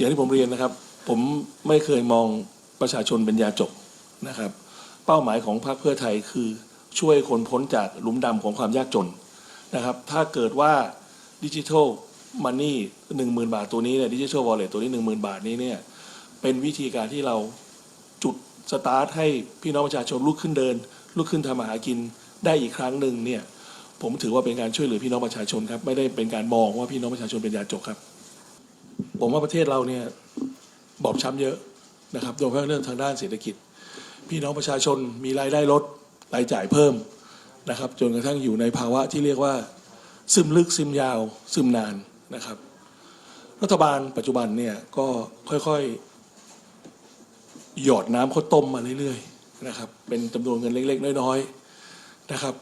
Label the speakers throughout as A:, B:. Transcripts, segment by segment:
A: อย่างที่ผมเรียนนะครับ ผมไม่เคยมองประชาชนเป็นยาจกนะครับ เป้าหมายของพรรคเพื่อไทยคือช่วยคนพ้นจากหลุมดำของความยากจนนะครับ ถ้าเกิดว่าดิจิทัลมันนี่หนึ่งหมื่นบาทตัวนี้เนี่ยดิจิทัลวอลเล็ตตัวนี้หนึ่งหมื่นบาทนี้เนี่ยเป็นวิธีการที่เราจุดสตาร์ทให้พี่น้องประชาชนลุกขึ้นเดินลุกขึ้นทำมาหากินได้อีกครั้งหนึ่งเนี่ยผมถือว่าเป็นการช่วยเหลือพี่น้องประชาชนครับ ไม่ได้เป็นการมองว่าพี่น้องประชาชนเป็นยาจกครับ ผมว่าประเทศเราเนี่ยบอบช้ำเยอะนะครับโดยเฉพาะเรื่องทางด้านเศรษฐกิจ พี่น้องประชาชนมีรายได้ลดรายจ่ายเพิ่มนะครับจนกระทั่งอยู่ในภาวะที่เรียกว่า ซึมลึกซึมยาว ซึมนานนะครับ รัฐบาลปัจจุบันเนี่ยก็ค่อยๆ หยอดน้ำข้าวต้มมาเรื่อยๆนะครับเป็นจำนวนเงินเล็ก ๆ น้อยๆนะครับ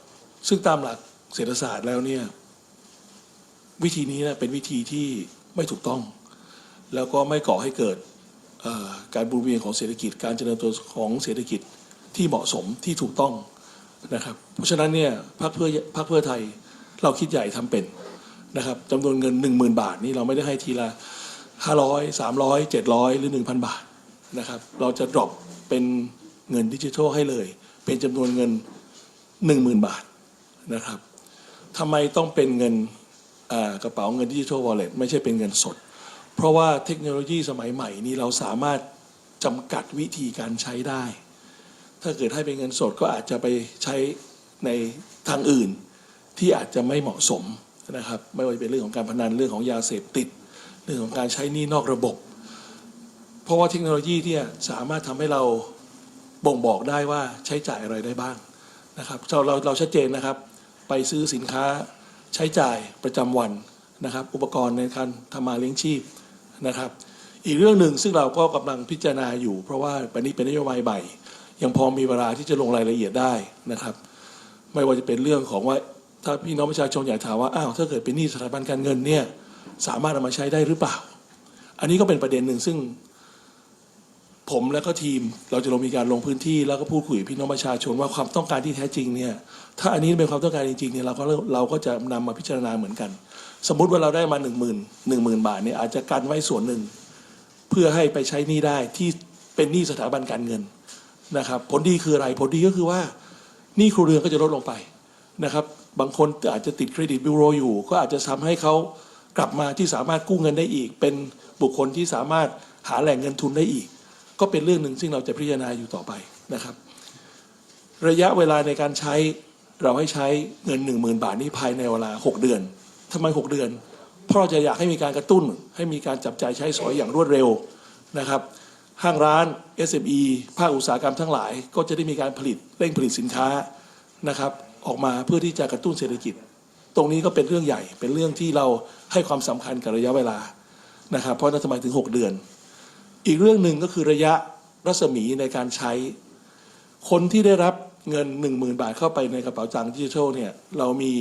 A: ซึ่งตามหลักเศรษฐศาสตร์แล้วเนี่ยวิธีนี้นะเป็นวิธีที่ไม่ถูกต้อง แล้วก็ไม่ก่อให้เกิดการบูรเวียนของเศรษฐกิจ การเจริญตัวของเศรษฐกิจที่เหมาะสมที่ถูกต้องนะครับ เพราะฉะนั้นเนี่ยพรรคเพื่อพรรคเพื่อไทยเราคิดใหญ่ทำเป็นนะครับจำนวนเงิน 1 0,000 บาทนี่เราไม่ได้ให้ทีละ 500 300 700 หรือ 1,000 บาทนะครับเราจะดรอปเป็นเงินดิจิทัลให้เลย เป็นจำนวนเงิน 10,000 บาทนะครับทำไมต้องเป็นเงินกระเป๋าเงินดิจิทัลวอลเล็ตไม่ใช่เป็นเงินสด เพราะว่าเทคโนโลยีสมัยใหม่นี้เราสามารถจำกัดวิธีการใช้ได้ ถ้าเกิดให้เป็นเงินสดก็อาจจะไปใช้ในทางอื่น ที่อาจจะไม่เหมาะสมนะครับ ไม่ว่าจะเป็นเรื่องของการพนันเรื่องของยาเสพติด เรื่องของการใช้หนี้นอกระบบ เพราะว่าเทคโนโลยีที่ยสามารถทำให้เราบ่งบอกได้ว่าใช้จ่ายอะไรได้บ้างนะครับเราเราเราชัดเจนนะครับ ไปซื้อสินค้าใช้จ่ายประจำวันนะครับ อุปกรณ์ในการทำมาเลี้ยงชีพ นะครับ อีกเรื่องหนึ่งซึ่งเราก็กำลังพิจารณาอยู่ เพราะว่าปันนี้เป็นนโยบายใหม่ยังพอมีเวลาที่จะลงรายละเอียดได้นะครับ ไม่ว่าจะเป็นเรื่องของว่าถ้าพี่น้องประชาชนอยากถามว่าอ้าวถ้าเกิดเป็นหนี้สถาบันการเงินเนี่ยสามารถเอามาใช้ได้หรือเปล่า อันนี้ก็เป็นประเด็นหนึ่งซึ่ง ผมและก็ทีมเราจะลงมีการลงพื้นที่แล้วก็พูดคุยพี่น้องประชาชนว่าความต้องการที่แท้จริงเนี่ยถ้าอันนี้เป็นความต้องการจริงๆเนี่ยเราก็เราก็จะนำมาพิจารณาเหมือนกัน สมมุติว่าเราได้มาหนึ่งหมื่นหนึ่งหมื่นบาทเนี่ยอาจจะกันไว้ส่วนหนึ่ง เพื่อให้ไปใช้หนี้ได้ที่เป็นหนี้สถาบันการเงินนะครับผลดีคืออะไรผลดีก็คือว่าหนี้ครัวเรือนก็จะลดลงไปนะครับบางคนอาจจะติดเครดิตบิโรอยู่ ก็อาจจะทำให้เขากลับมาที่สามารถกู้เงินได้อีก เป็นบุคคลที่สามารถหาแหล่งเงินทุนได้อีก ก็เป็นเรื่องหนึ่งซึ่งเราจะพิจารณาอยู่ต่อไปนะครับ ระยะเวลาในการใช้เราให้ใช้เงิน 1 0,000 บาทนี้ภายในเวลา 6 เดือนทำไม 6 เดือน เพราะเราจะอยากให้มีการกระตุ้น ให้มีการจับจ่ายใช้สอยอย่างรวดเร็วนะครับ ห้างร้าน SME ภาคอุตสาหกรรมทั้งหลาย ก็จะได้มีการผลิตเร่งผลิตสินค้านะครับ ออกมาเพื่อที่จะกระตุ้นเศรษฐกิจ ตรงนี้ก็เป็นเรื่องใหญ่เป็นเรื่องที่เราให้ความสำคัญกับระยะเวลานะครับ เพราะนั่นทำไมถึง 6 เดือน อีกเรื่องหนึ่งก็คือระยะรัศมีในการใช้ คนที่ได้รับเงิน 1 0,000 บาทเข้าไปในกระเป๋าตังค์ดิจิทัลเนี่ยเรามี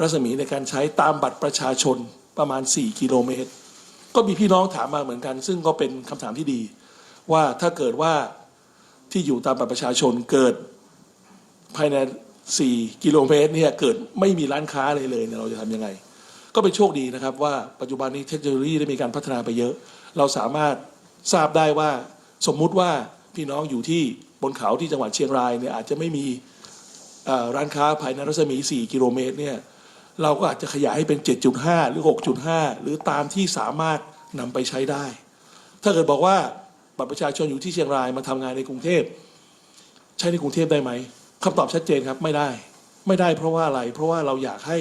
A: รัศมีในการใช้ตามบัตรประชาชนประมาณ 4 กิโลเมตร ก็มีพี่น้องถามมาเหมือนกัน ซึ่งก็เป็นคำถามที่ดี ว่าถ้าเกิดว่าที่อยู่ตามบัตรประชาชนเกิดภายใน 4 กิโลเมตรเนี่ยเกิดไม่มีร้านค้าเลยเลยเนี่ยเราจะทำยังไง ก็เป็นโชคดีนะครับว่าปัจจุบันนี้เทคโนโลยีได้มีการพัฒนาไปเยอะ เราสามารถทราบได้ว่าสมมุติว่าพี่น้องอยู่ที่บนเขาที่จังหวัดเชียงรายเนี่ยอาจจะไม่มีร้านค้าภายในรัศมี 4 กิโลเมตรเนี่ยเราก็อาจจะขยายให้เป็น 7.5 หรือ 6.5 หรือตามที่สามารถนำไปใช้ได้ ถ้าเกิดบอกว่าบัตรประชาชนอยู่ที่เชียงรายมาทำงานในกรุงเทพใช้ในกรุงเทพได้ไหมคำตอบชัดเจนครับไม่ได้ ไม่ได้เพราะว่าอะไร เพราะว่าเราอยากให้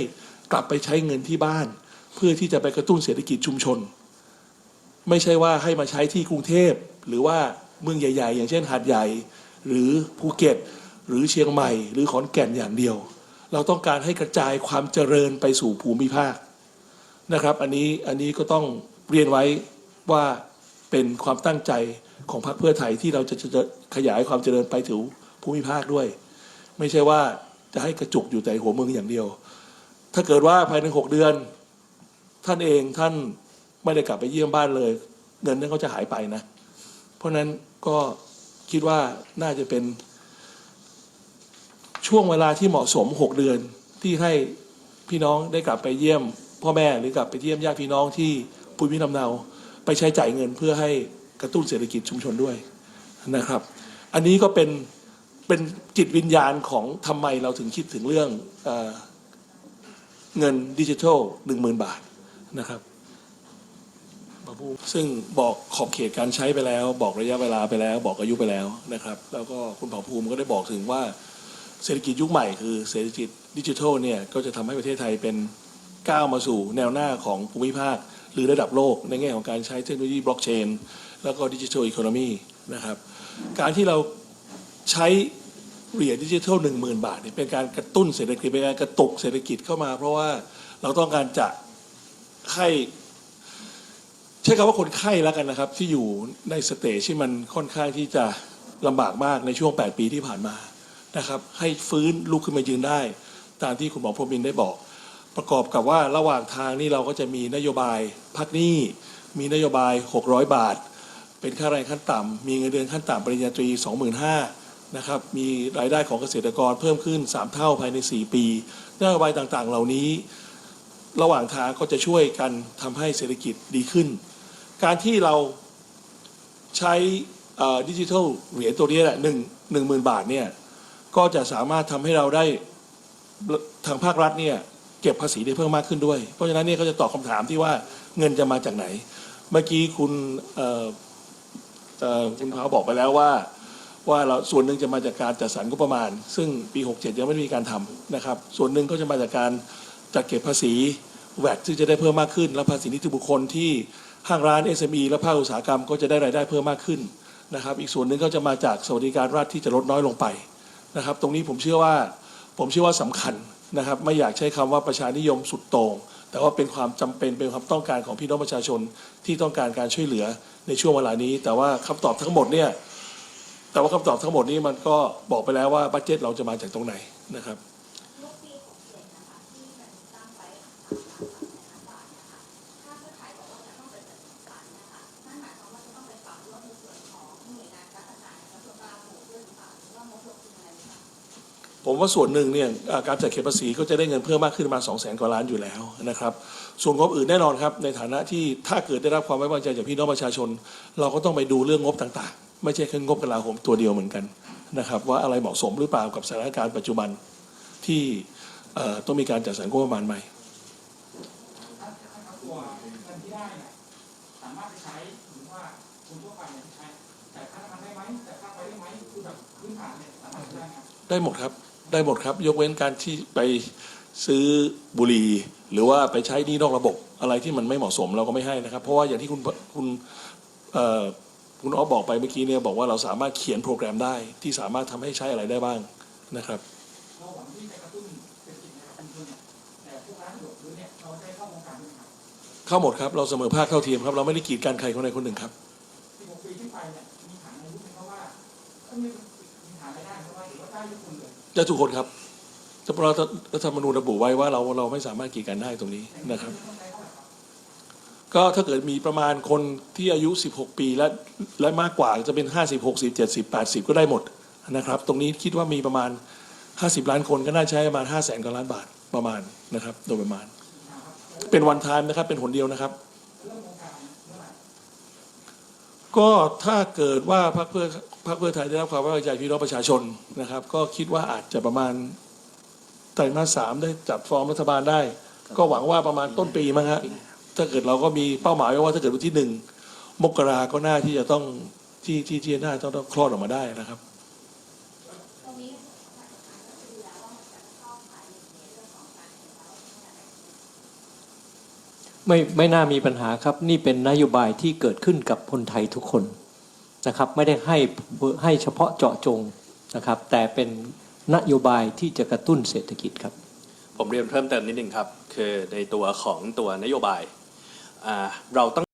A: กลับไปใช้เงินที่บ้าน เพื่อที่จะไปกระตุ้นเศรษฐกิจชุมชน ไม่ใช่ว่าให้มาใช้ที่กรุงเทพ หรือว่าเมืองใหญ่ ๆ อย่างเช่นหาดใหญ่ หรือภูเก็ต หรือเชียงใหม่ หรือขอนแก่นอย่างเดียว เราต้องการให้กระจายความเจริญไปสู่ภูมิภาคนะครับอันนี้อันนี้ก็ต้องเรียนไว้ว่าเป็นความตั้งใจของพรรคเพื่อไทยที่เราจะจะจะขยายความเจริญไปถึงภูมิภาคด้วย ไม่ใช่ว่าจะให้กระจุกอยู่แต่หัวเมืองอย่างเดียว ถ้าเกิดว่าภายในหกเดือน ท่านเองท่าน ไม่ได้กลับไปเยี่ยมบ้านเลย เงินนั้นก็จะหายไปนะ เพราะฉะนั้นก็คิดว่าน่าจะเป็น ช่วงเวลาที่เหมาะสม6เดือนที่ให้พี่น้องได้กลับไปเยี่ยม พ่อแม่หรือกลับไปเยี่ยมญาติพี่น้องที่ภูมิลำเนาไปใช้จ่ายเงินเพื่อให้กระตุ้นเศรษฐกิจชุมชนด้วยนะครับ อันนี้ก็เป็นเป็นจิตวิญญาณของทำไมเราถึงคิดถึงเรื่องเอเงินดิจิทัลหนึ่งหมื่นบาทนะครับ ซึ่งบอกขอบเขตการใช้ไปแล้ว บอกระยะเวลาไปแล้ว บอกอายุไปแล้วนะครับ แล้วก็คุณเผ่าภูมิก็ได้บอกถึงว่าเศรษฐกิจยุคใหม่คือเศรษฐกิจดิจิทัลเนี่ยก็จะทำให้ประเทศไทยเป็นก้าวมาสู่แนวหน้าของภูมิภาค หรือระดับโลกในแง่ของการใช้เทคโนโลยีบล็อกเชนแล้วก็ดิจิทัลอีโคโนมีนะครับการที่เราใช้เหรียญดิจิทัลหนึ่งหมื่นบาทเนี่ยเป็นการกระตุ้นเศรษฐกิจเป็นการกระตุกเศรษฐกิจเข้ามา เพราะว่าเราต้องการจะให้ ใช้คำว่าคนไข้แล้วกันนะครับ ที่อยู่ในสเตจที่มันค่อนข้างที่จะลำบากมากในช่วง 8 ปีที่ผ่านมานะครับ ให้ฟื้นลุกขึ้นมายืนได้ ตามที่คุณหมอพรมินได้บอก ประกอบกับว่าระหว่างทางนี่เราก็จะมีนโยบายพักหนี้มีนโยบาย 600 บาท เป็นค่าแรงขั้นต่ำมีเงินเดือนขั้นต่ำปริญญาตรี 25,000นะครับมีรายได้ของเกษตรกรเพิ่มขึ้น 3 เท่าภายใน 4 ปีนโยบายต่างๆ เหล่านี้ ระหว่างทางก็จะช่วยกันทำให้เศรษฐกิจดีขึ้น การที่เราใช้ดิจิทัลเหรียญตัวนี้แหละหนึ่งหนึ่งหมื่นบาทเนี่ยก็จะสามารถทำให้เราได้ทางภาครัฐเนี่ยเก็บภาษีได้เพิ่มมากขึ้นด้วย เพราะฉะนั้นเนี่ยก็จะตอบคำถามที่ว่าเงินจะมาจากไหน เมื่อกี้คุณคุณพาวบอกไปแล้วว่าว่าเราส่วนหนึ่งจะมาจากการจัดสรรงบประมาณ ซึ่งปี 67 ยังไม่มีการทำนะครับ ส่วนหนึ่งก็จะมาจากการจัดเก็บภาษีแวดซึ่งจะได้เพิ่มมากขึ้น และภาษีนิติบุคคลที่ ห้างร้าน SME และภาคอุตสาหกรรมก็จะได้รายได้เพิ่มมากขึ้นนะครับอีกส่วนหนึ่งก็จะมาจากสวัสดิการรัฐที่จะลดน้อยลงไปนะครับตรงนี้ผมเชื่อว่าผมเชื่อว่าสำคัญนะครับไม่อยากใช้คำว่าประชานิยมสุดโต่งแต่ว่าเป็นความจำเป็นเป็นความต้องการของพี่น้องประชาชนที่ต้องการการช่วยเหลือในช่วงเวลานี้ แต่ว่าคำตอบทั้งหมดเนี่ยแต่ว่าคำตอบทั้งหมดนี้มันก็บอกไปแล้วว่าบัตเจ็ตเราจะมาจากตรงไหนนะครับ ผมว่าส่วนหนึ่งเนี่ยการจัดเก็บภาษีก็จะได้เงินเพิ่มมากขึ้นประมาณ2 0 0แสนกว่าล้านอยู่แล้วนะครับ ส่วนงบอื่นแน่นอนครับ ในฐานะที่ถ้าเกิดได้รับความไว้วางใจจากพี่น้องประชาชน เราก็ต้องไปดูเรื่องงบต่างๆ ไม่ใช่แค่งบกลาโหมตัวเดียวเหมือนกันนะครับ ว่าอะไรเหมาะสมหรือเปล่ากับสถานการณ์ปัจจุบันที่ต้องมีการจัดสรรงบประมาณใหม่
B: ได้หมดครับ
A: ได้หมดครับ ยกเว้นการที่ไปซื้อบุหรี่หรือว่าไปใช้นี้นอกระบบอะไรที่มันไม่เหมาะสมเราก็ไม่ให้นะครับ เพราะว่าอย่างที่คุณคุณคุณออฟบอกไปเมื่อกี้เนี่ยบอกว่าเราสามารถเขียนโปรแกรมได้ที่สามารถทำให้ใช้อะไรได้บ้างนะครับ
B: เราหวังที่จะกระตุ้นเรษฐกิจในชุมชนเทียแต่พวกร้านสะดวกซื้อเนี่ยเราได้เข้าโครงการด้วยไหมครับ
A: เข้าหมดครับ เราเสมอภาคเท่าเทียมครับ เราไม่ได้กีดกันใครคนใดคนหนึ่งครับ
B: 16ปีขึ้นไปเนี่ยมีฐานอายุไรับว่าเอ้ยมีมีฐานรายได้ไหมว่าหรือว่าได้ทุกคนเลย
A: จะทุกคนครับจะเรารัฐธรรมนูญระบุไว้ว่าเราเราไม่สามารถกีดกันได้ตรงนี้นะครับ ก็ถ้าเกิดมีประมาณคนที่อายุ 16 ปีและและมากกว่าจะเป็น 50 60 70 80 ก็ได้หมดนะครับ ตรงนี้คิดว่ามีประมาณ 50 ล้านคนก็น่าใช้ประมาณ 5 0 0แสนกว่าล้านบาทประมาณนะครับ โดยประมาณ เป็นวันท m นะครับเป็นหนเดียวนะครับ
B: เริ่มโครงการเมื่อไหร่
A: ก็ถ้าเกิดว่าพรรคเพื่อพรรคเพื่อไทยได้รับความไว้วางใจพี่น้องประชาชนนะครับ ก็คิดว่าอาจจะประมาณไตรมาสสามได้จัดฟอร์มรัฐบาลได้ ก็หวังว่าประมาณต้นปีมั้งฮะถ้าเกิดเราก็มีเป้าหมายไว้ว่าถ้าเกิดวันที่หนึ่งมกราก็น่าที่จะต้องที่ที่ที่น่าต้องต้องคลอดออกมาได้นะครับ
C: ตรงนี้ฝ่ายกฎหมายก็จะดูแล้วว่ามันจะเข้าข่ายในเรื่องของการเห็นแล้วว่าเนี่ย
D: ไม่ไม่น่ามีปัญหาครับ นี่เป็นนโยบายที่เกิดขึ้นกับคนไทยทุกคนนะครับ ไม่ได้ให้ให้เฉพาะเจาะจงนะครับ แต่เป็นนโยบายที่จะกระตุ้นเศรษฐกิจครับ
E: ผมเรียนเพิ่มเติมนิดนึงครับ คือในตัวของตัวนโยบายเราต้อง